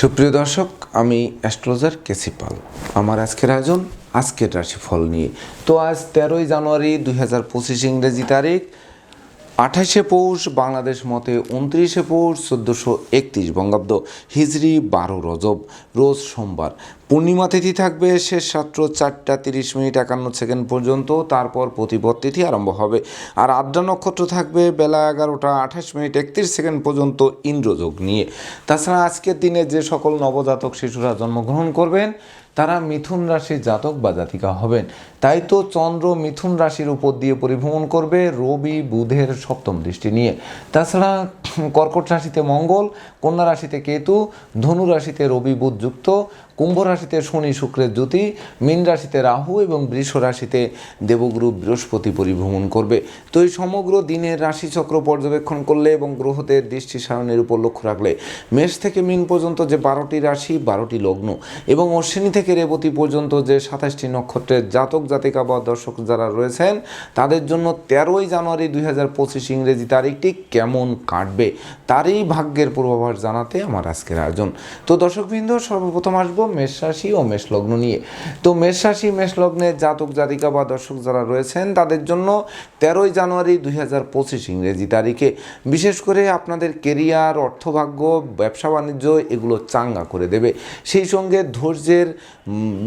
সুপ্রিয় দর্শক, আমি অ্যাস্ট্রোলজার কেসিপাল আমার আজকের আয়োজন, আজকের রাশিফল নিয়ে। তো আজ তেরোই জানুয়ারি দুই হাজার পঁচিশ ইংরেজি তারিখ, আঠাশে পৌষ, বাংলাদেশ মতে উনত্রিশে পৌষ, চোদ্দোশো একত্রিশ বঙ্গাব্দ হিজড়ি বারো রজব, রোজ সোমবার। পূর্ণিমা তিথি থাকবে শেষ রাত্র চারটা তিরিশ মিনিট একান্ন সেকেন্ড পর্যন্ত, তারপর প্রতিপদ তিথি আরম্ভ হবে। আর আদ্রা নক্ষত্র থাকবে বেলা এগারোটা আঠাশ মিনিট একত্রিশ সেকেন্ড পর্যন্ত ইন্দ্রযোগ নিয়ে। তাছাড়া আজকের দিনে যে সকল নবজাতক শিশুরা জন্মগ্রহণ করবেন, তারা মিথুন রাশির জাতক বা জাতিকা হবেন। তাই তো চন্দ্র মিথুন রাশির উপর দিয়ে পরিভ্রমণ করবে রবি, বুধের সপ্তম দৃষ্টি নিয়ে। তাছাড়া কর্কট রাশিতে মঙ্গল, কন্যা রাশিতে কেতু, ধনু রাশিতে রবি, বুধ যুক্ত। কুম্ভ রাশিতে শনি শুক্রের জ্যোতি, মীন রাশিতে রাহু এবং বৃষ রাশিতে দেবগুরু বৃহস্পতি পরিভ্রমণ করবে। তো এই সমগ্র দিনের রাশিচক্র পর্যবেক্ষণ করলে এবং গ্রহদের দৃষ্টি সারণের উপর লক্ষ্য রাখলে মেষ থেকে মিন পর্যন্ত যে বারোটি রাশি, বারোটি লগ্ন এবং অশ্বিনী থেকে রেবতী পর্যন্ত যে সাতাশটি নক্ষত্রের জাতক, জাতিকা বা দর্শক যারা রয়েছেন, তাদের জন্য তেরোই জানুয়ারি দুই হাজার পঁচিশ ইংরেজি তারিখটি কেমন কাটবে, তারই ভাগ্যের পূর্বাভাস জানাতে আমার আজকের আয়োজন। তো দর্শকবৃন্দ, সর্বপ্রথম আসব মেষ রাশি ও মেষ লগ্ন নিয়ে। তো মেষ রাশি মেষ লগ্নের জাতক, জাতিকা বা দর্শক যারা রয়েছেন, তাদের জন্য তেরোই জানুয়ারি দুই হাজার পঁচিশ ইংরেজি তারিখে। বিশেষ করে আপনাদের কেরিয়ার, অর্থভাগ্য, ব্যবসা বাণিজ্য, এগুলো চাঙ্গা করে দেবে। সেই সঙ্গে ধৈর্যের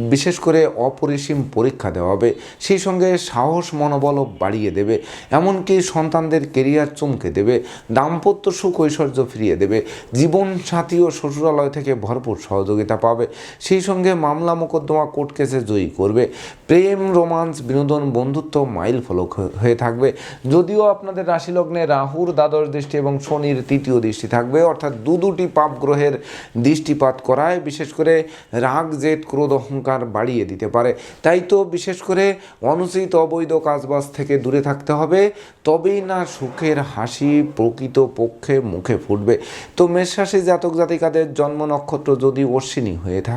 বিশেষ করে অপরিসীম পরীক্ষা দেওয়া হবে। সেই সঙ্গে সাহস মনোবল বাড়িয়ে দেবে। এমনকি সন্তানদের কেরিয়ার চমকে দেবে। দাম্পত্য সুখ, ঐশ্বর্য ফিরিয়ে দেবে। জীবন সাথী ও শ্বশুরালয় থেকে ভরপুর সহযোগিতা পাবে। সেই সঙ্গে মামলা মোকদ্দমা কোর্ট কেসে জয়ী করবে। প্রেম, রোমান্স, বিনোদন, বন্ধুত্ব মাইল ফলক হয়ে- থাকবে। যদিও আপনাদের রাশিলগ্নে রাহুর দ্বাদশ দৃষ্টি এবং শনির তৃতীয় দৃষ্টি থাকবে, অর্থাৎ দু দুটি পাপ গ্রহের দৃষ্টিপাত করায় বিশেষ করে রাগ, জেদ, ক্রোধ, অহংকার বাড়িয়ে দিতে পারে। তাই তো বিশেষ করে অনুচিত অবৈধ কাজবাজ থেকে দূরে থাকতে হবে। তবেই না সুখের হাসি প্রকৃত পক্ষে মুখে ফুটবে। তো মেষরাশি জাতক জাতিকাদের জন্ম নক্ষত্র যদি অশ্বিনী হয়ে থাকে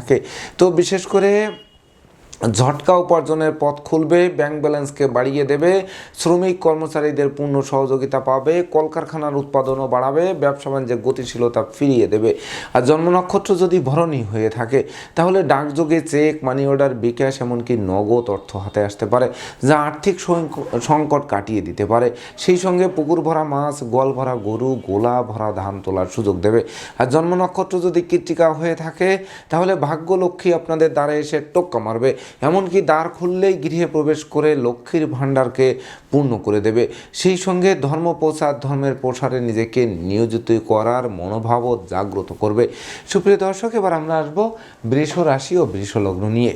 তো বিশেষ করে ঝটকা উপার্জনের পথ খুলবে ব্যাংক ব্যালেন্সকে বাড়িয়ে দেবে, শ্রমিক কর্মচারীদের পূর্ণ সহযোগিতা পাবে, কলকারখানার উৎপাদনও বাড়াবে, ব্যবসা বাণিজ্যের গতিশীলতা ফিরিয়ে দেবে। আর জন্ম নক্ষত্র যদি ভরণী হয়ে থাকে, তাহলে ডাকযোগে চেক মানি অর্ডার বিকাশ এমনকি নগদ অর্থ হাতে আসতে পারে, যা আর্থিক সংকট কাটিয়ে দিতে পারে। সেই সঙ্গে পুকুর ভরা মাছ, গোয়াল ভরা গরু, গোলা ভরা ধান তোলার সুযোগ দেবে। আর জন্ম নক্ষত্র যদি কৃত্তিকা হয়ে থাকে, তাহলে ভাগ্যলক্ষ্মী আপনাদের দ্বারে এসে টোক্কা মারবে। এমনকি দ্বার খুললেই গৃহে প্রবেশ করে লক্ষ্মীর ভাণ্ডারকে পূর্ণ করে দেবে। সেই সঙ্গে ধর্ম প্রচার ধর্মের প্রসারে নিজেকে নিয়োজিত করার মনোভাবও জাগ্রত করবে। সুপ্রিয় দর্শক, এবার আমরা আসব বৃষ রাশি ও বৃষ লগ্ন নিয়ে।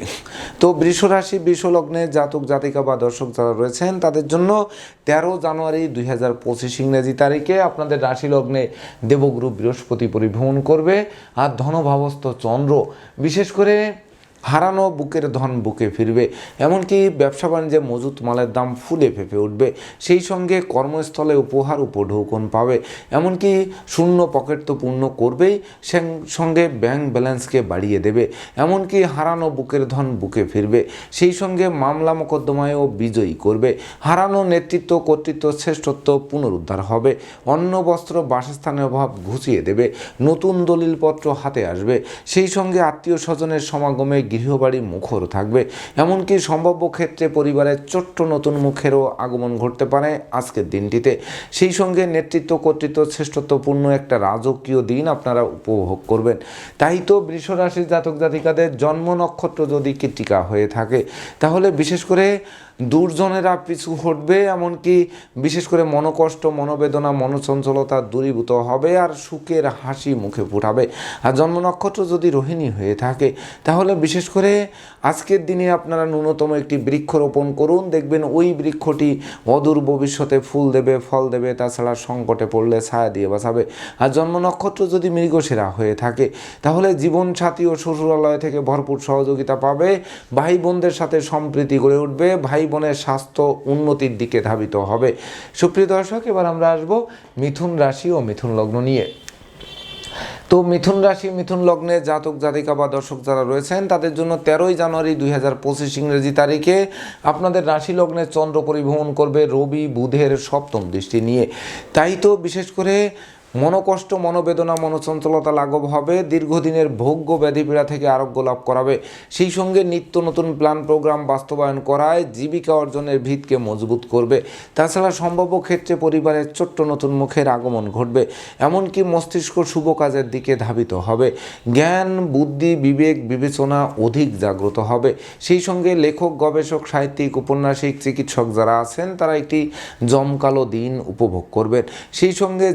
তো বৃষ রাশি বৃষ লগ্নের জাতক, জাতিকা বা দর্শক যারা রয়েছেন, তাদের জন্য তেরো জানুয়ারি দুই হাজার পঁচিশ ইংরেজি তারিখে আপনাদের রাশি লগ্নে দেবগুরু বৃহস্পতি পরিভ্রমণ করবে। আর ধনভাবস্থ চন্দ্র, বিশেষ করে হারানো বুকের ধন বুকে ফিরবে, এমনকি ব্যবসা বাণিজ্যে মজুত মালের দাম ফুলে ফেঁপে উঠবে, সেই সঙ্গে কর্মস্থলে উপহার উপঢৌকন পাবে, এমনকি শূন্য পকেট তো পূর্ণ করবেই সঙ্গে ব্যাংক ব্যালেন্সকে বাড়িয়ে দেবে, এমনকি হারানো বুকের ধন বুকে ফিরবে, সেই সঙ্গে মামলা মোকদ্দমায়ও বিজয়ী করবে, হারানো নেতৃত্ব কর্তৃত্ব শ্রেষ্ঠত্ব পুনরুদ্ধার হবে, অন্ন, বস্ত্র, বাসস্থানের অভাব ঘুচিয়ে দেবে, নতুন দলিলপত্র হাতে আসবে, সেই সঙ্গে আত্মীয় স্বজনের সমাগমে গৃহবাড়ি মুখর থাকবে। এমনকি সম্ভাব্য ক্ষেত্রে পরিবারের ছোট্ট নতুন মুখেরও আগমন ঘটতে পারে আজকের দিনটিতে। সেই সঙ্গে নেতৃত্ব কর্তৃত্ব শ্রেষ্ঠত্বপূর্ণ একটা রাজকীয় দিন আপনারা উপভোগ করবেন। তাই তো বৃষরাশির জাতক জাতিকাদের জন্ম নক্ষত্র যদি কৃতিকা হয়ে থাকে, তাহলে বিশেষ করে দুর্জনেরা পিছু হটবে, এমনকি বিশেষ করে মনোকষ্ট, মনোবেদনা, মনোচঞ্চলতা দূরীভূত হবে আর সুখের হাসি মুখে ফুটাবে। আর জন্ম নক্ষত্র যদি রোহিণী হয়ে থাকে, তাহলে বিশেষ করে আজকের দিনে আপনারা ন্যূনতম একটি বৃক্ষ রোপণ করুন। দেখবেন ওই বৃক্ষটি অদূর ভবিষ্যতে ফুল দেবে, ফল দেবে, তাছাড়া সংকটে পড়লে ছায়া দিয়ে বাঁচাবে। আর জন্ম নক্ষত্র যদি মৃগশিরা হয়ে থাকে, তাহলে জীবন সাথী ও শ্বশুরালয় থেকে ভরপুর সহযোগিতা পাবে, ভাই বোনদের সাথে সম্প্রীতি গড়ে উঠবে, ভাই বোনের স্বাস্থ্য উন্নতির দিকে ধাবিত হবে। সুপ্রিয় দর্শক, এবার আমরা আসব মিথুন রাশি ও মিথুন লগ্ন নিয়ে। তো মিথুন রাশি, মিথুন লগ্নে জাতক, জাতিকা বা দর্শক যারা রয়েছেন, তাদের জন্য তেরোই জানুয়ারি দুই হাজার পঁচিশ ইংরেজি তারিখে আপনাদের রাশি লগ্নে চন্দ্র পরিভ্রমণ করবে রবি, বুধের সপ্তম দৃষ্টি নিয়ে। তাই তো বিশেষ করে মনোকষ্ট, মনোবেদনা, মনোচঞ্চলতা লাঘব হবে, দীর্ঘদিনের ভোগ্য ব্যাধিপীড়া থেকে আরোগ্য লাভ করাবে। সেই সঙ্গে নিত্য নতুন প্ল্যান প্রোগ্রাম বাস্তবায়ন করায় জীবিকা অর্জনের ভিতকে মজবুত করবে। তাছাড়া সম্ভাব্য ক্ষেত্রে পরিবারের ছোট্ট নতুন মুখের আগমন ঘটবে, এমনকি মস্তিষ্ক শুভ কাজের দিকে ধাবিত হবে। জ্ঞান, বুদ্ধি, বিবেক, বিবেচনা অধিক জাগ্রত হবে। সেই সঙ্গে লেখক, গবেষক, সাহিত্যিক, উপন্যাসিক, চিকিৎসক যারা আছেন, তারা একটি জমকালো দিন উপভোগ করবেন। সেই সঙ্গে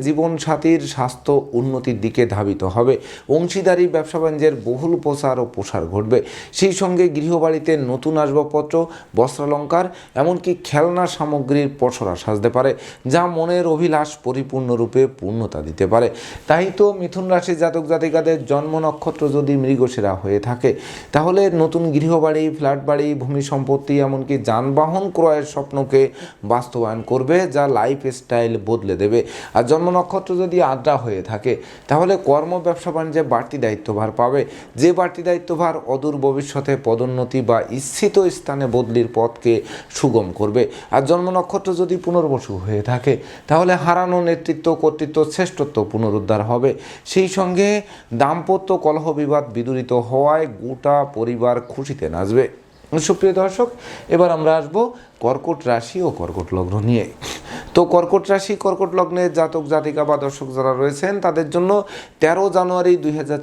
জীবনসাথীর স্বাস্থ্য উন্নতির দিকে ধাবিত হবে। অংশীদারি, ব্যবসা বাণিজ্যের বহুল প্রসার ও প্রসার ঘটবে। সেই সঙ্গে গৃহবাড়িতে নতুন আসবাবপত্র, বস্ত্রালঙ্কার, এমনকি খেলনা সামগ্রীর পসরা সাজতে পারে, যা মনের অভিলাষ পরিপূর্ণরূপে পূর্ণতা দিতে পারে। তাই তো মিথুন রাশি জাতক জাতিকাদের জন্ম নক্ষত্র যদি মৃগশিরা হয়ে থাকে, তাহলে নতুন গৃহবাড়ি ফ্ল্যাট বাড়ি ভূমি সম্পত্তি, এমনকি যানবাহন ক্রয়ের স্বপ্নকে বাস্তবায়ন করবে, যা লাইফ স্টাইল বদলে দেবে। আর জন্ম নক্ষত্র যদি আদ্রা হয়ে থাকে, তাহলে কর্ম ব্যবসা বাণিজ্যে বাড়তি দায়িত্বভার পাবে। যে বাড়তি দায়িত্বভার অদূর ভবিষ্যতে পদোন্নতি বা ইচ্ছিত স্থানে বদলির পথকে সুগম করবে। আর জন্ম নক্ষত্র যদি পুনর্বসু হয়ে থাকে, তাহলে হারানো নেতৃত্ব, কর্তৃত্ব শ্রেষ্ঠত্ব পুনরুদ্ধার হবে। সেই সঙ্গে দাম্পত্য কলহ বিবাদ বিদূরিত হওয়ায় গোটা পরিবার খুশিতে নাচবে। সুপ্রিয় দর্শক, এবার আমরা আসব কর্কট রাশি ও কর্কট লগ্ন নিয়ে। তো কর্কট রাশি, কর্কট লগ্নের জাতক, জাতিকা বা দর্শক যারা রয়েছেন, তাদের জন্য তেরো জানুয়ারি দুই হাজার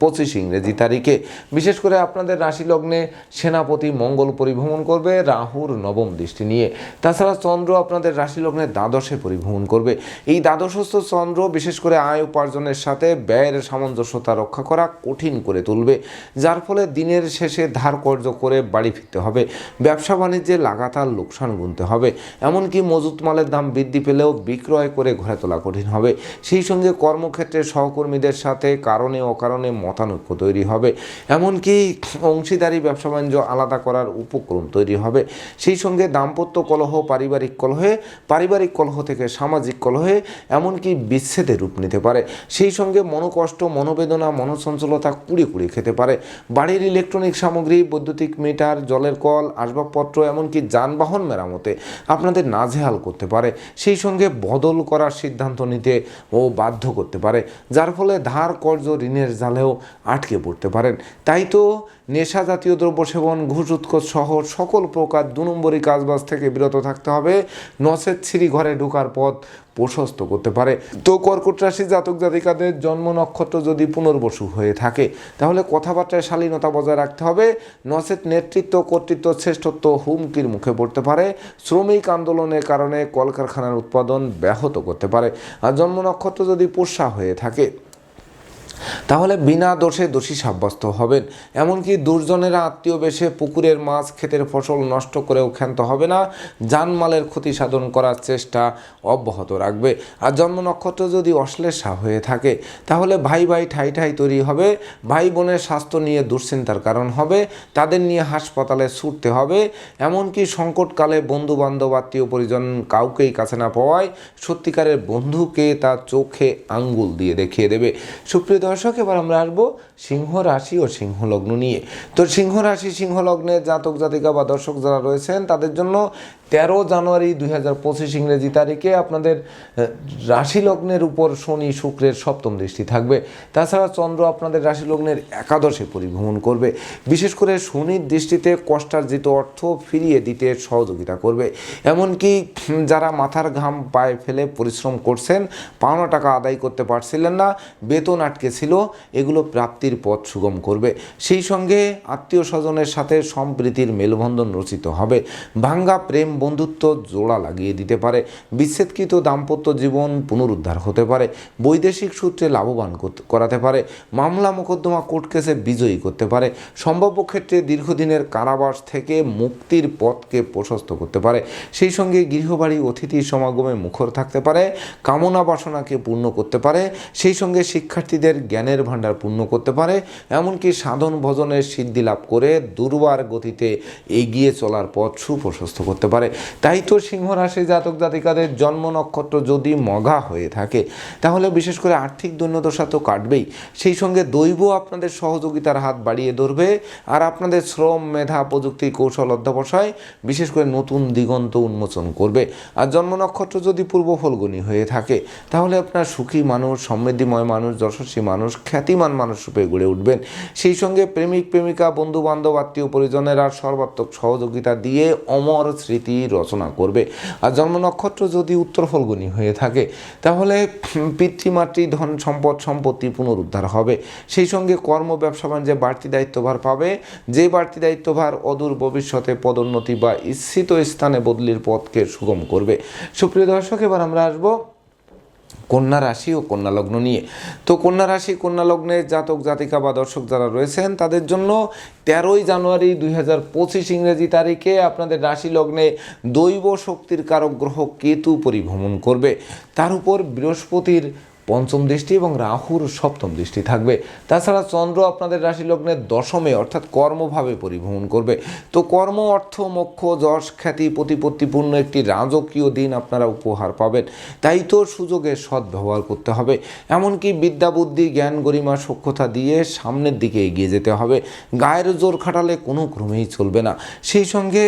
পঁচিশ ইংরেজি তারিখে। বিশেষ করে আপনাদের রাশি লগ্নে সেনাপতি মঙ্গল পরিভ্রমণ করবে, রাহুর নবম দৃষ্টি নিয়ে। তাছাড়া চন্দ্র আপনাদের রাশি লগ্নে দ্বাদশে পরিভ্রমণ করবে। এই দ্বাদশস্থ চন্দ্র বিশেষ করে আয় উপার্জনের সাথে ব্যয়ের সামঞ্জস্যতা রক্ষা করা কঠিন করে তুলবে, যার ফলে দিনের শেষে ধার কর্য করে বাড়ি ফিরতে হবে। ব্যবসা বাণিজ্যে লাগাতার লোকসান গুনতে হবে। এমনকি মজুত মালের দাম বৃদ্ধি পেলেও বিক্রয় করে ঘরে তোলা কঠিন হবে। সেই সঙ্গে কর্মক্ষেত্রে সহকর্মীদের সাথে কারণে অকারণে মতানৈক্য তৈরি হবে। এমনকি অংশীদারি ব্যবসা বাণিজ্য আলাদা করার উপক্রম তৈরি হবে। সেই সঙ্গে দাম্পত্য কলহ, পারিবারিক কলহে, পারিবারিক কলহ থেকে সামাজিক কলহে, এমনকি বিচ্ছেদে রূপ নিতে পারে। সেই সঙ্গে মনোকষ্ট, মনোবেদনা, মনোচঞ্চলতা কুড়ি কুড়ি খেতে পারে। বাড়ির ইলেকট্রনিক সামগ্রী, বৈদ্যুতিক মিটার, জলের কল, আসবাবপত্র, এমনকি যানবাহন মেরামতে আপনাদের নাজেহাল করতে পারে, সেই সঙ্গে বদল করার সিদ্ধান্ত নিতে ও বাধ্য করতে পারে, যার ফলে ধার কর্জ ঋণের জালেও আটকে পড়তে পারেন। তাই তো নেশা জাতীয় দ্রব্য সেবন, ঘুষ, উৎকোচ সহ সকল প্রকার দু নম্বরী কাজবাজ থেকে বিরত থাকতে হবে। নসেদ ছিঁড়ি ঘরে ঢোকার পথ প্রশস্ত করতে পারে। তো কর্কট রাশি জাতক জাতিকাদের জন্ম নক্ষত্র যদি পুনর্বসু হয়ে থাকে, তাহলে কথাবার্তায় শালীনতা বজায় রাখতে হবে। নচেত নেতৃত্ব, কর্তৃত্ব, শ্রেষ্ঠত্ব হুমকির মুখে পড়তে পারে। শ্রমিক আন্দোলনের কারণে কলকারখানার উৎপাদন ব্যাহত করতে পারে। আর জন্ম নক্ষত্র যদি পোষা হয়ে থাকে তাহলে বিনা দোষে দোষী সাব্যস্ত হবেন। এমনকি দুর্জনেরা আত্মীয় বেশে পুকুরের মাছ ক্ষেতের ফসল নষ্ট করেও ক্ষান্ত হবে না। জানমালের ক্ষতি সাধন করার চেষ্টা অব্যাহত রাখবে। আর জন্ম নক্ষত্র যদি অশ্লেষা হয়ে থাকে, তাহলে ভাই ভাই ঠাই ঠাই তৈরি হবে। ভাই বোনের স্বাস্থ্য নিয়ে দুশ্চিন্তার কারণ হবে। তাদের নিয়ে হাসপাতালে ছুটতে হবে। এমনকি সংকটকালে বন্ধু বান্ধব আত্মীয় পরিজন কাউকেই কাছে না পাওয়ায় সত্যিকারের বন্ধুকে তার চোখে আঙ্গুল দিয়ে দেখিয়ে দেবে। সুপ্রিয় দর্শক, এবার আমরা আসব সিংহ রাশি ও সিংহ লগ্ন নিয়ে। তো সিংহ রাশি সিংহ লগ্নের জাতক জাতিকা বা দর্শক যারা রয়েছেন, তাদের জন্য তেরো জানুয়ারি দুই হাজার পঁচিশ ইংরেজি তারিখে আপনাদের রাশি লগ্নের উপর শনি শুক্রের সপ্তম দৃষ্টি থাকবে। তাছাড়া চন্দ্র আপনাদের রাশি লগ্নের একাদশে পরিভ্রমণ করবে। বিশেষ করে শনির দৃষ্টিতে কষ্টার্জিত অর্থ ফিরিয়ে দিতে সহযোগিতা করবে। এমনকি যারা মাথার ঘাম পায়ে ফেলে পরিশ্রম করছেন, পাওনা টাকা আদায় করতে পারছিলেন না, বেতন আটকে ছিল, এগুলো প্রাপ্তির পথ সুগম করবে। সেই সঙ্গে আত্মীয় স্বজনের সাথে সম্প্রীতির মেলবন্ধন রচিত হবে। ভাঙ্গা প্রেম বন্ধুত্ব জোড়া লাগিয়ে দিতে পারে। বিচ্ছেদকৃত দাম্পত্য জীবন পুনরুদ্ধার হতে পারে। বৈদেশিক সূত্রে লাভবান করাতে পারে। মামলা মোকদ্দমা কোর্ট কেসে বিজয়ী করতে পারে। সম্ভাব্য ক্ষেত্রে দীর্ঘদিনের কারাবাস থেকে মুক্তির পথকে প্রশস্ত করতে পারে। সেই সঙ্গে গৃহবাড়ি অতিথি সমাগমে মুখর থাকতে পারে। কামনা বাসনাকে পূর্ণ করতে পারে। সেই সঙ্গে শিক্ষার্থীদের জ্ঞানের ভাণ্ডার পূর্ণ করতে পারে। এমনকি সাধন ভজনের সিদ্ধি লাভ করে দুর্বার গতিতে এগিয়ে চলার পথ সুপ্রশস্ত করতে পারে। পারে তাই তো সিংহ রাশি জাতক জাতিকাদের জন্ম নক্ষত্র যদি মগা হয়ে থাকে, তাহলে বিশেষ করে আর্থিক দৈন্যদশা তো কাটবেই। সেই সঙ্গে দৈব আপনাদের সহযোগিতার হাত বাড়িয়ে ধরবে। আর আপনাদের শ্রম, মেধা, প্রযুক্তি, কৌশল অধ্যবসায় বিশেষ করে নতুন দিগন্ত উন্মোচন করবে। আর জন্ম নক্ষত্র যদি পূর্ব ফলগুনি হয়ে থাকে, তাহলে আপনার সুখী মানুষ, সমৃদ্ধিময় মানুষ, যশস্বী মানুষ, খ্যাতিমান মানুষ রূপে গড়ে উঠবেন। সেই সঙ্গে প্রেমিক, প্রেমিকা বন্ধু বান্ধব আত্মীয় পরিজনেরা সর্বাত্মক সহযোগিতা দিয়ে অমর স্মৃতি রচনা করবে। আর জন্ম নক্ষত্র যদি উত্তর ফলগুনি হয়ে থাকে, তাহলে পিতৃমাতৃ ধন সম্পদ সম্পত্তি পুনরুদ্ধার হবে। সেই সঙ্গে কর্ম, ব্যবসা, বাণিজ্যে বাড়তি দায়িত্বভার পাবে। যে বাড়তি দায়িত্বভার অদূর ভবিষ্যতে পদোন্নতি বা ইচ্ছিত স্থানে বদলির পথকে সুগম করবে। সুপ্রিয় দর্শক, এবার আমরা আসব কন্যা রাশি ও কন্যা লগ্ন নিয়ে। তো কন্যা রাশি, কন্যা লগ্নের জাতক, জাতিকা বা দর্শক যারা রয়েছেন, তাদের জন্য তেরোই জানুয়ারি দুই হাজার পঁচিশ ইংরেজি তারিখে আপনাদের রাশি লগ্নে দৈব শক্তির কারক গ্রহ কেতু পরিভ্রমণ করবে। তার উপর বৃহস্পতির পঞ্চম দৃষ্টি এবং রাহুর সপ্তম দৃষ্টি থাকবে। তাছাড়া চন্দ্র আপনাদের রাশি লগ্নের দশমে অর্থাৎ কর্মভাবে পরিভ্রমণ করবে। তো কর্ম, অর্থ, মোক্ষ, যশ, খ্যাতি, প্রতিপত্তিপূর্ণ একটি রাজকীয় দিন আপনারা উপহার পাবেন। তাই তো সুযোগের সদ্ব্যবহার করতে হবে। এমনকি বিদ্যা, বুদ্ধি, জ্ঞান, গরিমা সক্ষতা দিয়ে সামনের দিকে এগিয়ে যেতে হবে। গায়ের জোর খাটালে কোনো ক্রমেই চলবে না। সেই সঙ্গে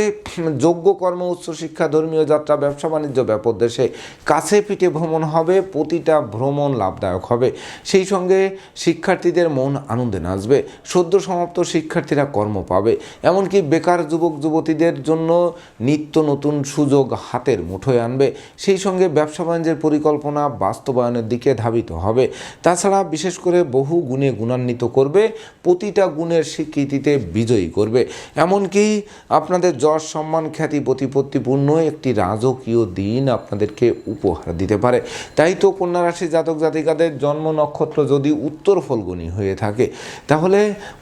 যোগ্য কর্ম উচ্চশিক্ষা ধর্মীয় যাত্রা, ব্যবসা, বাণিজ্য, ব্যাপক দেশে কাছে পিঠে ভ্রমণ হবে। প্রতিটা ভ্রমণ লাভদায়ক হবে। সেই সঙ্গে শিক্ষার্থীদের মন আনন্দে নাচবে, সদ্য সমাপ্ত শিক্ষার্থীরা কর্ম পাবে। এমনকি বেকার যুবক, যুবতীদের জন্য নিত্য নতুন সুযোগ হাতের মুঠোয় আনবে। সেই সঙ্গে ব্যবসা বাণিজ্যের পরিকল্পনা বাস্তবায়নের দিকে ধাবিত হবে। তাছাড়া বিশেষ করে বহু গুণে গুণান্বিত করবে, প্রতিটা গুণের স্বীকৃতিতে বিজয়ী করবে। এমনকি আপনাদের যশ, সম্মান, খ্যাতি, প্রতিপত্তিপূর্ণ একটি রাজকীয় দিন আপনাদেরকে উপহার দিতে পারে। তাই তো কন্যা রাশি জাতক জাতিকাদের জন্ম নক্ষত্র যদি উত্তর ফলগুনি হয়ে থাকে, তাহলে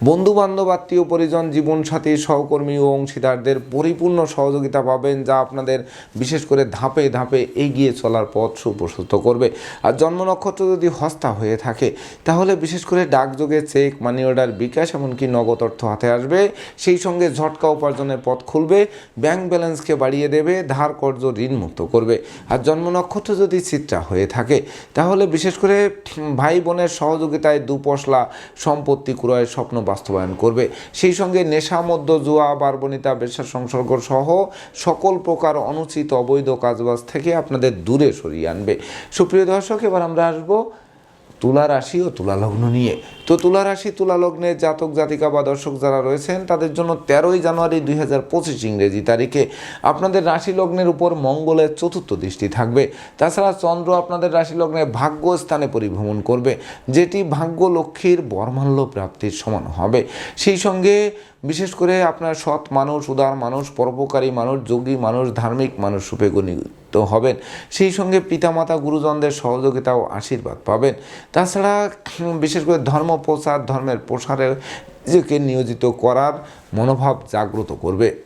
বন্ধু বান্ধব আত্মীয় পরিজন, জীবনসাথী, সহকর্মী ও অংশীদারদের পরিপূর্ণ সহযোগিতা পাবেন, যা আপনাদের বিশেষ করে ধাপে ধাপে এগিয়ে চলার পথ সুপ্রশস্ত করবে। আর জন্ম নক্ষত্র যদি হস্তা হয়ে থাকে, তাহলে বিশেষ করে ডাকযোগে চেক মানি অর্ডার বিকাশ, এমনকি নগদ অর্থ হাতে আসবে। সেই সঙ্গে ঝটকা উপার্জনের পথ খুলবে ব্যাংক ব্যালেন্সকে বাড়িয়ে দেবে, ধার কর্য ঋণ মুক্ত করবে। আর জন্ম নক্ষত্র যদি চিত্রা হয়ে থাকে, তাহলে বিশেষ করে ভাই বোনের সহযোগিতায় দুপশলা সম্পত্তি ক্রয়ের স্বপ্ন বাস্তবায়ন করবে। সেই সঙ্গে নেশা মধ্য জুয়া, বারবনিতা, বেশা সংসর্গ সহ সকল প্রকার অনুচিত অবৈধ কাজবাজ থেকে আপনাদের দূরে সরিয়ে আনবে। সুপ্রিয় দর্শক, এবার আমরা আসব তুলা রাশি ও তুলা লগ্ন নিয়ে। তো তুলা রাশি, তুলা লগ্নে জাতক, জাতিকা বা দর্শক যারা রয়েছেন, তাদের জন্য তেরোই জানুয়ারি দুই হাজার পঁচিশ ইংরেজি তারিখে আপনাদের রাশি লগ্নের উপর মঙ্গলের চতুর্থ দৃষ্টি থাকবে। তাছাড়া চন্দ্র আপনাদের রাশি লগ্নে ভাগ্য স্থানে পরিভ্রমণ করবে, যেটি ভাগ্য লক্ষ্মীর বর্মাল্য প্রাপ্তির সমান হবে। সেই সঙ্গে বিশেষ করে আপনার সৎ মানুষ, উদার মানুষ, পরোপকারী মানুষ, যোগী মানুষ, ধার্মিক মানুষ রূপে গণিত হবেন। সেই সঙ্গে পিতামাতা, গুরুজনদের সহযোগিতা ও আশীর্বাদ পাবেন। তাছাড়া বিশেষ করে ধর্ম প্রচার, ধর্মের প্রসারে নিজেকে নিয়োজিত করার মনোভাব জাগ্রত করবে।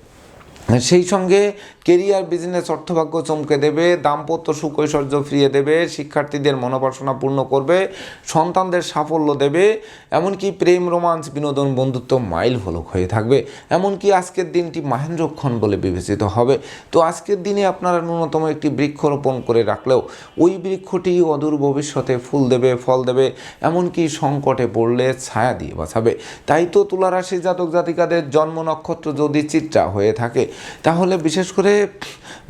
সেই সঙ্গে কেরিয়ার, বিজনেস, অর্থভাগ্য চমকে দেবে, দাম্পত্য সুখ ঐশ্বর্য ফিরিয়ে দেবে, শিক্ষার্থীদের মনোবাসনা পূর্ণ করবে, সন্তানদের সাফল্য দেবে, এমনকি প্রেম, রোমান্স, বিনোদন, বন্ধুত্ব মাইল ফলক হয়ে থাকবে। এমনকি আজকের দিনটি মাহেন্দ্রক্ষণ বলে বিবেচিত হবে। তো আজকের দিনে আপনারা ন্যূনতম একটি বৃক্ষ রোপণ করে রাখলেও ওই বৃক্ষটি অদূর ভবিষ্যতে ফুল দেবে, ফল দেবে, এমনকি সংকটে পড়লে ছায়া দিয়ে বাঁচাবে। তাই তো তুলারাশি জাতক জাতিকাদের জন্ম নক্ষত্র যদি চিত্রা হয়ে থাকে। তাহলে বিশেষ করে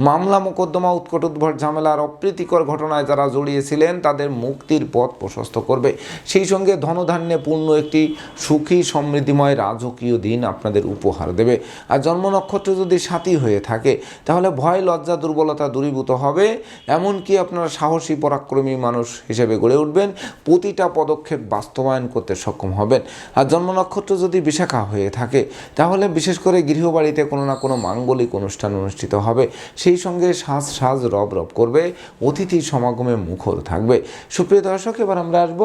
মামলা মোকদ্দমা, উৎকট উদ্ভট ঝামেলার অপ্রীতিকর ঘটনায় যারা জড়িয়েছিলেন, তাদের মুক্তির পথ প্রশস্ত করবে। সেই সঙ্গে ধনধান্যে পূর্ণ একটি সুখী, সমৃদ্ধিময় রাজকীয় দিন আপনাদের উপহার দেবে। আর জন্ম নক্ষত্র যদি সাথী হয়ে থাকে, তাহলে ভয়, লজ্জা, দুর্বলতা দূরীভূত হবে। এমনকি আপনারা সাহসী, পরাক্রমী মানুষ হিসেবে গড়ে উঠবেন। প্রতিটা পদক্ষেপ বাস্তবায়ন করতে সক্ষম হবেন। আর জন্ম নক্ষত্র যদি বিশাখা হয়ে থাকে, তাহলে বিশেষ করে গৃহবাড়িতে কোনো না কোনো মাঙ্গলিক অনুষ্ঠান অনুষ্ঠিত হবে। সেই সঙ্গে সাজ সাজ রব রব করবে, অতিথি সমাগমে মুখর থাকবে। সুপ্রিয় দর্শক, এবার আমরা আসব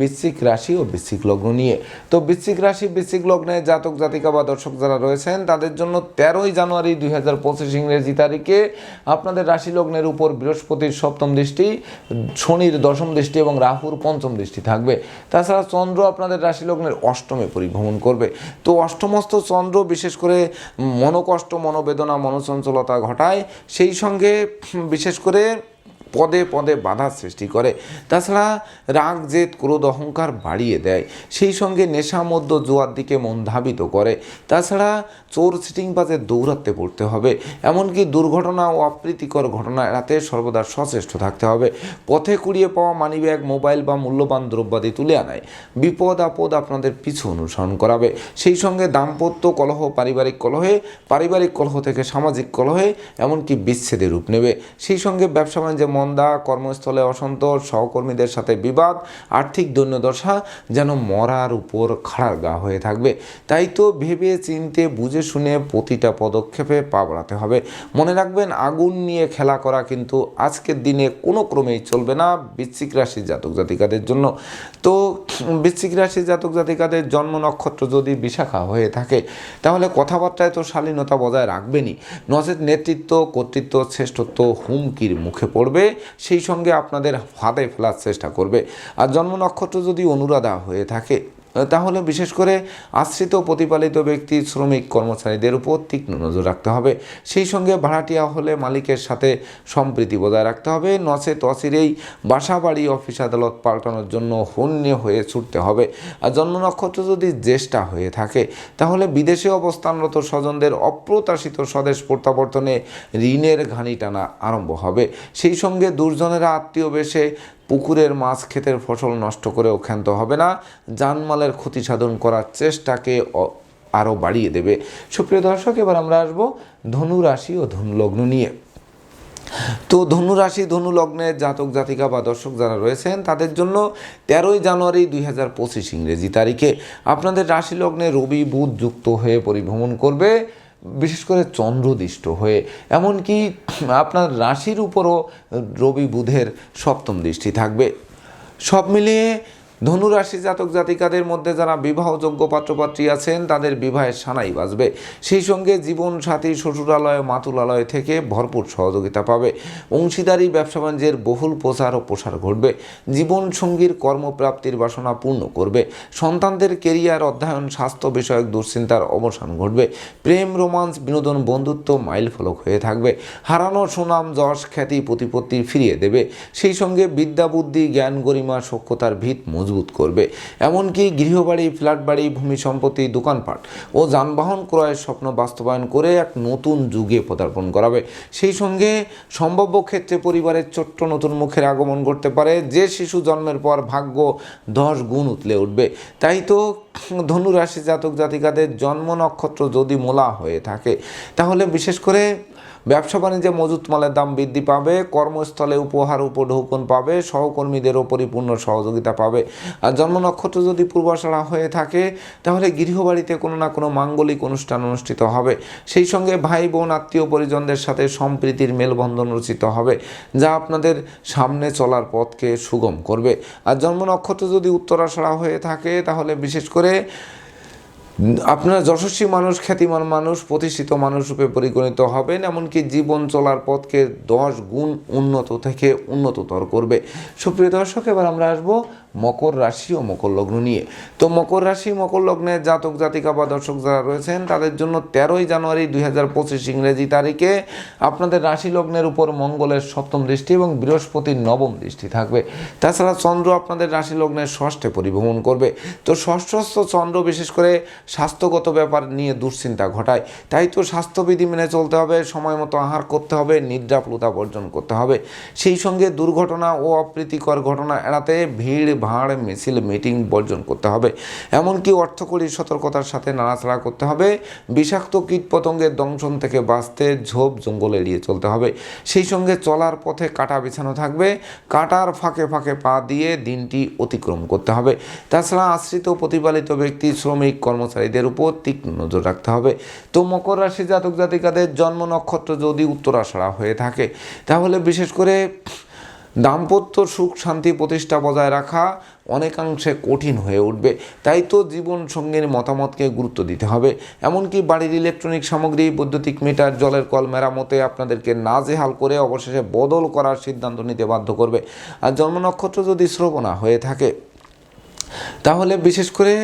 বৃশ্চিক রাশি ও বৃশ্চিক লগ্ন নিয়ে। তো বৃশ্চিক রাশি, বৃশ্চিক লগ্নে জাতক, জাতিকা বা দর্শক যারা রয়েছেন, তাদের জন্য তেরোই জানুয়ারি দুই হাজার পঁচিশ ইংরেজি তারিখে আপনাদের রাশি লগ্নের উপর বৃহস্পতির সপ্তম দৃষ্টি, শনির দশম দৃষ্টি এবং রাহুর পঞ্চম দৃষ্টি থাকবে। তাছাড়া চন্দ্র আপনাদের রাশি লগ্নের অষ্টমে পরিভ্রমণ করবে। তো অষ্টমস্ত চন্দ্র বিশেষ করে মনোকষ্ট মনো মনোবেদনা মনোচঞ্চলতা ঘটায়। সেই সঙ্গে বিশেষ করে পদে পদে বাধার সৃষ্টি করে। তাছাড়া রাগ জেদ ক্রোধ, অহংকার বাড়িয়ে দেয়। সেই সঙ্গে নেশা মধ্য জোয়ার দিকে মন ধাবিত করে। তাছাড়া চোর সিটিং সিটিংবাজের দৌরাত্মে পড়তে হবে। এমনকি দুর্ঘটনা ও অপ্রীতিকর ঘটনা এড়াতে সর্বদা সচেষ্ট থাকতে হবে। পথে কুড়িয়ে পাওয়া মানিব্যাগ, মোবাইল বা মূল্যবান দ্রব্যাদি তুলে আনায়। বিপদ আপদ আপনাদের পিছু অনুসরণ করাবে। সেই সঙ্গে দাম্পত্য কলহ পারিবারিক কলহে, পারিবারিক কলহ থেকে সামাজিক কলহে, এমনকি বিচ্ছেদের রূপ নেবে। সেই সঙ্গে ব্যবসা বাণিজ্যে মন্দা কর্মস্থলে অসন্তোষ, সহকর্মীদের সাথে বিবাদ, আর্থিক দৈন্যদশা যেন মরার উপর খাড়ার গা হয়ে থাকবে। তাই তো ভেবে চিনতে, বুঝে শুনে প্রতিটা পদক্ষেপে পা বাড়াতে হবে। মনে রাখবেন, আগুন নিয়ে খেলা করা কিন্তু আজকের দিনে কোনো ক্রমেই চলবে না বৃশ্চিক রাশির জাতক জাতিকাদের জন্য। তো বৃশ্চিক রাশির জাতক জাতিকাদের জন্ম নক্ষত্র যদি বিশাখা হয়ে থাকে, তাহলে কথাবার্তায় তো শালীনতা বজায় রাখবেনই। নচেত নেতৃত্ব, কর্তৃত্ব, শ্রেষ্ঠত্ব হুমকির মুখে পড়বে। সেই সঙ্গে আপনাদের ফাঁদে ফেলার চেষ্টা করবে। আর জন্ম নক্ষত্র যদি অনুরাধা হয়ে থাকে তাহলে বিশেষ করে আশ্রিত প্রতিপালিত ব্যক্তি, শ্রমিক, কর্মচারীদের উপর তীক্ষ্ণ নজর রাখতে হবে। সেই সঙ্গে ভাড়াটিয়া হলে মালিকের সাথে সম্প্রীতি বজায় রাখতে হবে। নচেত তসিরেই বাসা বাড়ি অফিস আদালত পাল্টানোর জন্য হন্যে হয়ে ছুটতে হবে। আর জন্ম নক্ষত্র যদি জ্যেষ্ঠা হয়ে থাকে, তাহলে বিদেশে অবস্থানরত স্বজনদের অপ্রত্যাশিত স্বদেশ প্রত্যাবর্তনে ঋণের ঘানি টানা আরম্ভ হবে। সেই সঙ্গে দুর্জনেরা আত্মীয় বেশে পুকুরের মাছ ক্ষেতের ফসল নষ্ট করেও ক্ষান্ত হবে না। জানমালের ক্ষতি সাধন করার চেষ্টাকে আরও বাড়িয়ে দেবে। সুপ্রিয় দর্শক, এবার আমরা আসব ধনু রাশি ও ধনুলগ্ন নিয়ে। তো ধনু রাশি ধনু লগ্নের জাতক জাতিকা বা দর্শক যারা রয়েছেন, তাদের জন্য তেরোই জানুয়ারি দুই হাজার পঁচিশ ইংরেজি তারিখে। আপনাদের রাশি লগ্নে রবি, বুধ যুক্ত হয়ে পরিভ্রমণ করবে। বিশেষ করে চন্দ্রদিষ্ট হয়ে, এমনকি আপনার রাশির উপরও রবি বুধের সপ্তম দৃষ্টি থাকবে। সব মিলিয়ে ধনুরাশি জাতক জাতিকাদের মধ্যে যারা বিবাহযোগ্য পাত্রপাত্রী আছেন, তাদের বিবাহের সানাই বাজবে। সেই সঙ্গে জীবন সাথী শ্বশুরালয়, মাতুলালয় থেকে ভরপুর সহযোগিতা পাবে। অংশীদারি, ব্যবসা বাণিজ্যের বহুল প্রচার ও প্রসার ঘটবে। জীবন সঙ্গীর কর্মপ্রাপ্তির বাসনা পূর্ণ করবে। সন্তানদের কেরিয়ার, অধ্যয়ন, স্বাস্থ্য বিষয়ক দুশ্চিন্তার অবসান ঘটবে। প্রেম, রোমান্স, বিনোদন, বন্ধুত্ব মাইল ফলক হয়ে থাকবে। হারানো সুনাম, যশ, খ্যাতি, প্রতিপত্তি ফিরিয়ে দেবে। সেই সঙ্গে বিদ্যা, বুদ্ধি, জ্ঞান, গরিমা সক্ষতার ভিত মজবুত করবে। এমনকি গৃহবাড়ি ফ্ল্যাট বাড়ি ভূমি সম্পত্তি, দোকানপাট ও যানবাহন ক্রয়ের স্বপ্ন বাস্তবায়ন করে এক নতুন যুগে পদার্পণ করাবে। সেই সঙ্গে সম্ভাব্য ক্ষেত্রে পরিবারের ছোট্ট নতুন মুখের আগমন করতে পারে। যে শিশু জন্মের পর ভাগ্য দশ গুণ উতলে উঠবে। তাই তো ধনু রাশি জাতক জাতিকাদের জন্ম নক্ষত্র যদি মোলা হয়ে থাকে, তাহলে বিশেষ করে ব্যবসা বাণিজ্যে মজুত মালের দাম বৃদ্ধি পাবে, কর্মস্থলে উপহার উপঢৌকন পাবে সহকর্মীদেরও পরিপূর্ণ সহযোগিতা পাবে। আর জন্ম নক্ষত্র যদি পূর্বাশাড়া হয়ে থাকে, তাহলে গৃহবাড়িতে কোনো না কোনো মাঙ্গলিক অনুষ্ঠান অনুষ্ঠিত হবে। সেই সঙ্গে ভাই বোন, আত্মীয় পরিজনদের সাথে সম্প্রীতির মেলবন্ধন রচিত হবে, যা আপনাদের সামনে চলার পথকে সুগম করবে। আর জন্ম নক্ষত্র যদি উত্তরাশাড়া হয়ে থাকে, তাহলে বিশেষ করে আপনার যশস্বী মানুষ, খ্যাতিমান মানুষ, প্রতিষ্ঠিত মানুষ রূপে পরিগণিত হবেন, এমনকি জীবন চলার পথকে দশ গুণ উন্নত থেকে উন্নততর করবে। সুপ্রিয় দর্শক, এবার আমরা আসব মকর রাশি ও মকর লগ্ন নিয়ে। তো মকর রাশি, মকর লগ্নের জাতক, জাতিকা বা দর্শক যারা রয়েছেন, তাদের জন্য তেরোই জানুয়ারি দুই হাজার পঁচিশ ইংরেজি তারিখে আপনাদের রাশি লগ্নের উপর মঙ্গলের সপ্তম দৃষ্টি এবং বৃহস্পতির নবম দৃষ্টি থাকবে। তাছাড়া চন্দ্র আপনাদের রাশি লগ্নের ষষ্ঠে পরিভ্রমণ করবে। তো ষষ্ঠস্থ চন্দ্র বিশেষ করে স্বাস্থ্যগত ব্যাপার নিয়ে দুশ্চিন্তা ঘটায়। তাই তো স্বাস্থ্যবিধি মেনে চলতে হবে, সময় মতো আহার করতে হবে নিদ্রাপ্লুতা বর্জন করতে হবে। সেই সঙ্গে দুর্ঘটনা ও অপ্রীতিকর ঘটনা এড়াতে ভিড় ভাড় মিছিল মিটিং বর্জন করতে হবে। এমনকি অর্থকরী সতর্কতার সাথে নাড়াচাড়া করতে হবে। বিষাক্ত কীটপতঙ্গের দংশন থেকে বাঁচতে ঝোপ জঙ্গল এড়িয়ে চলতে হবে। সেই সঙ্গে চলার পথে কাটা বিছানো থাকবে। কাটার ফাঁকে ফাঁকে পা দিয়ে দিনটি অতিক্রম করতে হবে। তাছাড়া আশ্রিত প্রতিপালিত ব্যক্তি, শ্রমিক, কর্মচারীদের উপর তীক্ষ্ণ নজর রাখতে হবে। তো মকর রাশি জাতক জাতিকাদের জন্ম নক্ষত্র যদি উত্তরাষাড়া হয়ে থাকে, তাহলে বিশেষ করে দাম্পত্য সুখ শান্তি প্রতিষ্ঠা বজায় রাখা অনেকাংশে কঠিন হয়ে উঠবে। তাই তো জীবন সঙ্গীর মতামতকে গুরুত্ব দিতে হবে। এমনকি বাড়ির ইলেকট্রনিক সামগ্রী, বৈদ্যুতিক মিটার, জলের কল মেরামতে আপনাদেরকে নাজেহাল করে অবশেষে বদল করার সিদ্ধান্ত নিতে বাধ্য করবে। আর জন্ম নক্ষত্র যদি শ্রবণা হয়ে থাকে, তাহলে বিশেষ করে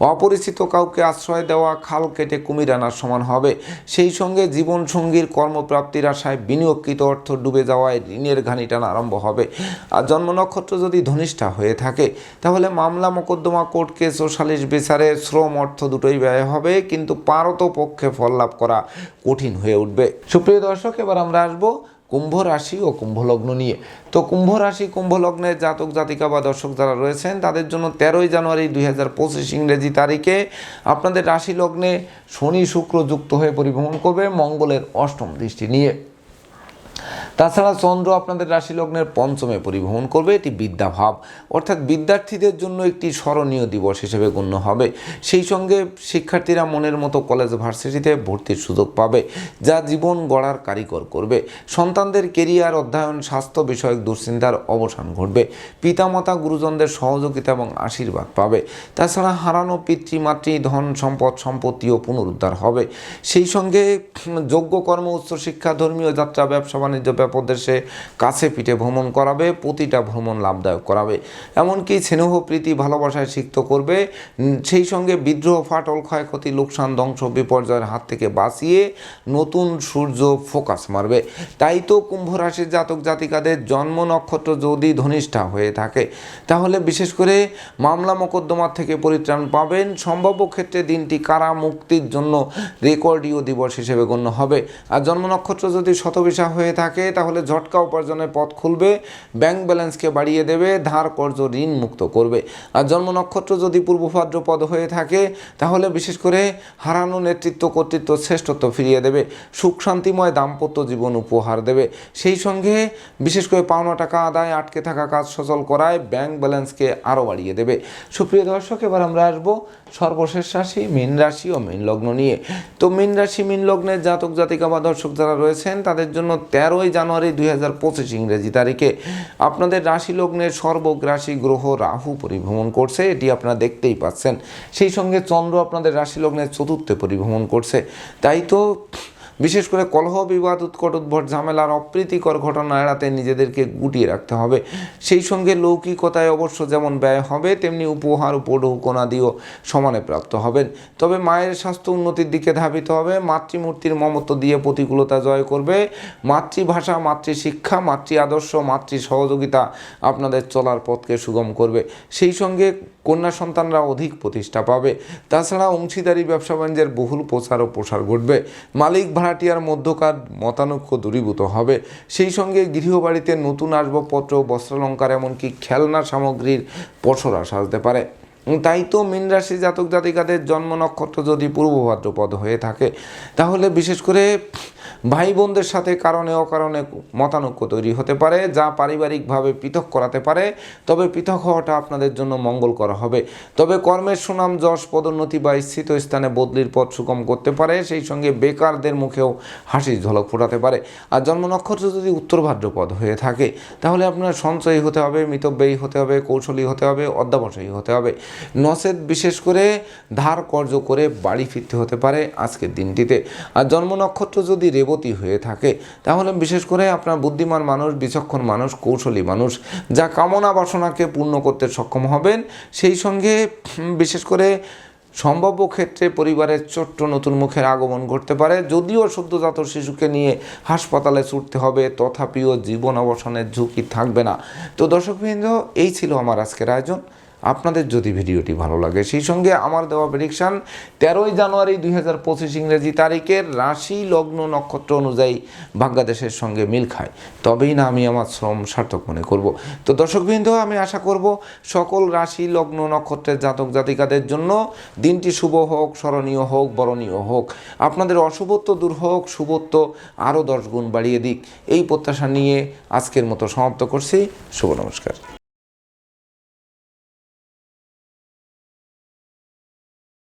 অপরিচিত কাউকে আশ্রয় দেওয়া, খাল কেটে কুমির আনার সমান হবে। সেই সঙ্গে জীবনসঙ্গীর কর্মপ্রাপ্তির আশায় বিনিয়োগকৃত অর্থ ডুবে যাওয়ায় ঋণের ঘানি টানা আরম্ভ হবে। আর জন্ম নক্ষত্র যদি ধনিষ্ঠা হয়ে থাকে, তাহলে মামলা মোকদ্দমা কোর্ট কেস ও সালিশ বিচারে শ্রম অর্থ দুটোই ব্যয় হবে, কিন্তু পারত পক্ষে ফল লাভ করা কঠিন হয়ে উঠবে। সুপ্রিয় দর্শক, এবার আমরা আসব কুম্ভ রাশি ও কুম্ভলগ্ন নিয়ে। তো কুম্ভ রাশি, কুম্ভ লগ্নের জাতক, জাতিকা বা দর্শক যারা রয়েছেন, তাদের জন্য তেরোই জানুয়ারি দুই হাজার পঁচিশ ইংরেজি তারিখে আপনাদের রাশি লগ্নে শনি শুক্র যুক্ত হয়ে পরিভ্রমণ করবে মঙ্গলের অষ্টম দৃষ্টি নিয়ে। তাছাড়া চন্দ্র আপনাদের রাশি লগ্নের পঞ্চমে পরিভ্রমণ করবে, এটি বিদ্যাভাব। অর্থাৎ বিদ্যার্থীদের জন্য একটি স্মরণীয় দিবস হিসেবে গণ্য হবে। সেই সঙ্গে শিক্ষার্থীরা মনের মতো কলেজ ভার্সিটিতে ভর্তির সুযোগ পাবে, যা জীবন গড়ার কারিগর করবে। সন্তানদের কেরিয়ার, অধ্যয়ন, স্বাস্থ্য বিষয়ক দুশ্চিন্তার অবসান ঘটবে। পিতামাতা, গুরুজনদের সহযোগিতা এবং আশীর্বাদ পাবে। তাছাড়া হারানো পিতৃমাতৃ ধন সম্পদ, সম্পত্তিও পুনরুদ্ধার হবে। সেই সঙ্গে যোগ্য কর্ম উচ্চশিক্ষা ধর্মীয় যাত্রা ব্যবসা বাণিজ্য ব্যাপদেশে কাছে পিঠে ভ্রমণ করাবে, প্রতিটা ভ্রমণ লাভদায়ক করাবে। এমনকি স্নেহ, প্রীতি, ভালোবাসায় সিক্ত করবে। সেই সঙ্গে বিদ্রোহ, ফাটল, ক্ষয়ক্ষতি, লোকসান, ধ্বংস, বিপর্যয়ের হাত থেকে বাঁচিয়ে নতুন সূর্য ফোকাস মারবে। তাই তো কুম্ভ রাশির জাতক জাতিকাদের জন্ম নক্ষত্র যদি ধনিষ্ঠা হয়ে থাকে, তাহলে বিশেষ করে মামলা মোকদ্দমার থেকে পরিত্রাণ পাবেন। সম্ভাব্য ক্ষেত্রে দিনটি কারা মুক্তির জন্য রেকর্ডীয় দিবস হিসেবে গণ্য হবে? আর জন্ম নক্ষত্র যদি শতবিশা হয়ে থাকে তাহলে ঝটকা উপার্জনের পথ খুলবে ব্যাংক ব্যালেন্সকে বাড়িয়ে দেবে, ধার কর্জ ঋণ মুক্ত করবে। আর জন্ম নক্ষত্র যদি পূর্ব ভাদ্রপদ হয়ে থাকে, তাহলে বিশেষ করে হারানো নেতৃত্ব, কর্তৃত্ব শ্রেষ্ঠত্ব ফিরিয়ে দেবে, সুখ শান্তিময় দাম্পত্য জীবন উপহার দেবে। সেই সঙ্গে বিশেষ করে পাওনা টাকা আদায়, আটকে থাকা কাজ সচল করায় ব্যাংক ব্যালেন্সকে আরও বাড়িয়ে দেবে। সুপ্রিয় দর্শক, এবার আমরা আসব সর্বশেষ রাশি মীন রাশি ও মীন লগ্ন নিয়ে। তো মীন রাশি, মীন লগ্নের জাতক, জাতিকা বা দর্শক যারা রয়েছেন, তাদের জন্য তেরোই জানুয়ারি দুই হাজার পঁচিশ ইংরেজি তারিখে আপনাদের রাশি লগ্নের সর্বগ্রাসী গ্রহ রাহু পরিভ্রমণ করছে, এটি আপনারা দেখতেই পাচ্ছেন। সেই সঙ্গে চন্দ্র আপনাদের রাশি লগ্নের চতুর্থে পরিভ্রমণ করছে। তাই তো বিশেষ করে কলহ বিবাদ উৎকট উদ্ভট ঝামেলার অপ্রীতিকর ঘটনা এড়াতে নিজেদেরকে গুটিয়ে রাখতে হবে। সেই সঙ্গে লৌকিকতায় অবশ্য যেমন ব্যয় হবে, তেমনি উপহার উপঢৌকনাদিও সমানে প্রাপ্ত হবেন। তবে মায়ের স্বাস্থ্য উন্নতির দিকে ধাবিত হবে। মাতৃমূর্তির মমত্ব দিয়ে প্রতিকূলতা জয় করবে। মাতৃভাষা, মাতৃশিক্ষা, মাতৃ আদর্শ, মাতৃ সহযোগিতা আপনাদের চলার পথকে সুগম করবে। সেই সঙ্গে কন্যা সন্তানরা অধিক প্রতিষ্ঠা পাবে। তাছাড়া অংশীদারি ব্যবসা বাণিজ্যের বহুল প্রচার ও প্রসার ঘটবে। মালিক ভাড়াটিয়ার মধ্যকার মতানৈক্য দূরীভূত হবে। সেই সঙ্গে গৃহবাড়িতে নতুন আসবাবপত্র, বস্ত্রালঙ্কার, এমনকি খেলনা সামগ্রীর পসরা সাজতে পারে। তাই তো মীন রাশি জাতক জাতিকাদের জন্ম নক্ষত্র যদি পূর্ব ভাদ্রপদ হয়ে থাকে, তাহলে বিশেষ করে ভাই বোনদের সাথে কারণে অকারণে মতানৈক্য তৈরি হতে পারে, যা পারিবারিকভাবে পৃথক করাতে পারে। তবে পৃথক হওয়াটা আপনাদের জন্য মঙ্গল করা হবে। তবে কর্মের সুনাম, যশ, পদোন্নতি বা স্থিত স্থানে বদলির পথ সুগম করতে পারে, সেই সঙ্গে বেকারদের মুখেও হাসির ঝলক ফোটাতে পারে। আর জন্ম নক্ষত্র যদি উত্তর ভাদ্রপদ হয়ে থাকে, তাহলে আপনার সঞ্চয়ী হতে হবে, মিতব্যয়ী হতে হবে, কৌশলী হতে হবে, অধ্যাবসায়ী হতে হবে। নসেদ বিশেষ করে ধার কর্য করে বাড়ি ফিরতে হতে পারে আজকের দিনটিতে। আর জন্ম নক্ষত্র যদি রেবতী হয়ে থাকে, তাহলে বিশেষ করে আপনার বুদ্ধিমান মানুষ, বিচক্ষণ মানুষ, কৌশলী মানুষ, যা কামনা বাসনাকে পূর্ণ করতে সক্ষম হবেন, সেই সঙ্গে বিশেষ করে সম্ভাব্য ক্ষেত্রে পরিবারের ছোট্ট নতুন মুখের আগমন ঘটতে পারে। যদিও সদ্যজাত শিশুকে নিয়ে হাসপাতালে ছুটতে হবে, তথাপিও জীবন অবসানের ঝুঁকি থাকবে না। তো দর্শকবৃন্দ, এই ছিল আমার আজকের আয়োজন। আপনাদের যদি ভিডিওটি ভালো লাগে, সেই সঙ্গে আমার দেওয়া প্রেডিকশান তেরোই জানুয়ারি দুই হাজার পঁচিশ ইংরেজি তারিখের রাশি লগ্ন নক্ষত্র অনুযায়ী ভাগ্যাদেশের সঙ্গে মিল খায়। তবেই না আমি আমার শ্রম সার্থক মনে করব। তো দর্শকবৃন্দ, আমি আশা করব সকল রাশি লগ্ন নক্ষত্রের জাতক জাতিকাদের জন্য দিনটি শুভ হোক, স্মরণীয় হোক, বরণীয় হোক। আপনাদের অশুভত্ব দূর হোক শুভত্ব আরও দশ গুণ বাড়িয়ে দিক। এই প্রত্যাশা নিয়ে আজকের মতো সমাপ্ত করছি। শুভ নমস্কার।